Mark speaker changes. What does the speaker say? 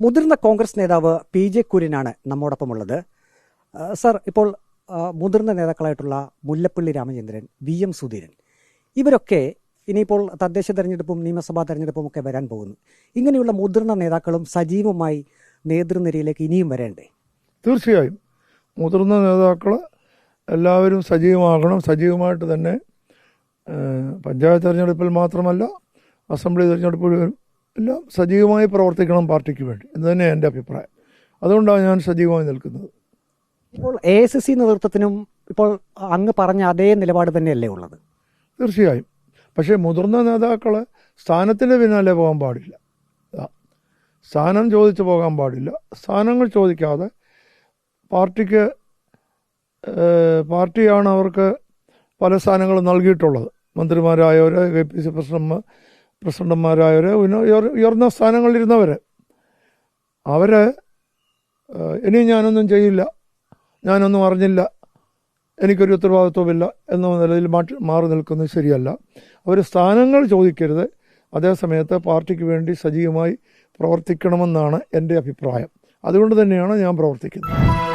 Speaker 1: മുതിർന്ന കോൺഗ്രസ് നേതാവ് P J കുര്യനാണ് നമ്മോടൊപ്പമുള്ളത്. സർ ഇപ്പോൾ മുതിർന്ന നേതാക്കളായിട്ടുള്ള മുല്ലപ്പള്ളി രാമചന്ദ്രൻ വി എം സുധീരൻ ഇവരൊക്കെ ഇനിയിപ്പോൾ തദ്ദേശ തെരഞ്ഞെടുപ്പും നിയമസഭാ തെരഞ്ഞെടുപ്പും ഒക്കെ വരാൻ പോകുന്നു. ഇങ്ങനെയുള്ള മുതിർന്ന നേതാക്കളും സജീവമായി നേതൃനിരയിലേക്ക് ഇനിയും വരേണ്ടേ?
Speaker 2: തീർച്ചയായും. മുതിർന്ന നേതാക്കൾ എല്ലാവരും സജീവമാകണം. സജീവമായിട്ട് തന്നെ പഞ്ചായത്ത് തെരഞ്ഞെടുപ്പിൽ മാത്രമല്ല അസംബ്ലി തെരഞ്ഞെടുപ്പിലും എല്ലാം സജീവമായി പ്രവർത്തിക്കണം പാർട്ടിക്ക് വേണ്ടി. എന്ന് തന്നെയാണ് എന്റെ അഭിപ്രായം. അതുകൊണ്ടാണ് ഞാൻ സജീവമായി നിൽക്കുന്നത്.
Speaker 1: ഇപ്പോൾ എ എസ് എസ് സി നേതൃത്വത്തിനും ഇപ്പോൾ അങ്ങ് പറഞ്ഞ അതേ നിലപാട് തന്നെയല്ലേ ഉള്ളത്?
Speaker 2: തീർച്ചയായും. പക്ഷേ മുതിർന്ന നേതാക്കൾ സ്ഥാനത്തിന്റെ പിന്നാലെ പോകാൻ പാടില്ല. സ്ഥാനം ചോദിച്ചു പോകാൻ പാടില്ല. സ്ഥാനങ്ങൾ ചോദിക്കാതെ പാർട്ടിക്ക് പാർട്ടിയാണ് അവർക്ക് പല സ്ഥാനങ്ങളും നൽകിയിട്ടുള്ളത്. മന്ത്രിമാരായവർ കെ പി സി പ്രസിഡന്റ് പ്രസിഡന്റുമാരായവർ ഉയർന്ന സ്ഥാനങ്ങളിലിരുന്നവർ അവർ ഇനി ഞാനൊന്നും ചെയ്യില്ല. ഞാനൊന്നും അറിഞ്ഞില്ല. എനിക്കൊരു ഉത്തരവാദിത്വമില്ല എന്ന നിലയിൽ മാറി നിൽക്കുന്നത് ശരിയല്ല. അവർ സ്ഥാനങ്ങൾ ചോദിക്കരുത്. അതേസമയത്ത് പാർട്ടിക്ക് വേണ്ടി സജീവമായി പ്രവർത്തിക്കണമെന്നാണ് എന്റെ അഭിപ്രായം. അതുകൊണ്ട് തന്നെയാണ് ഞാൻ പ്രവർത്തിക്കുന്നത്.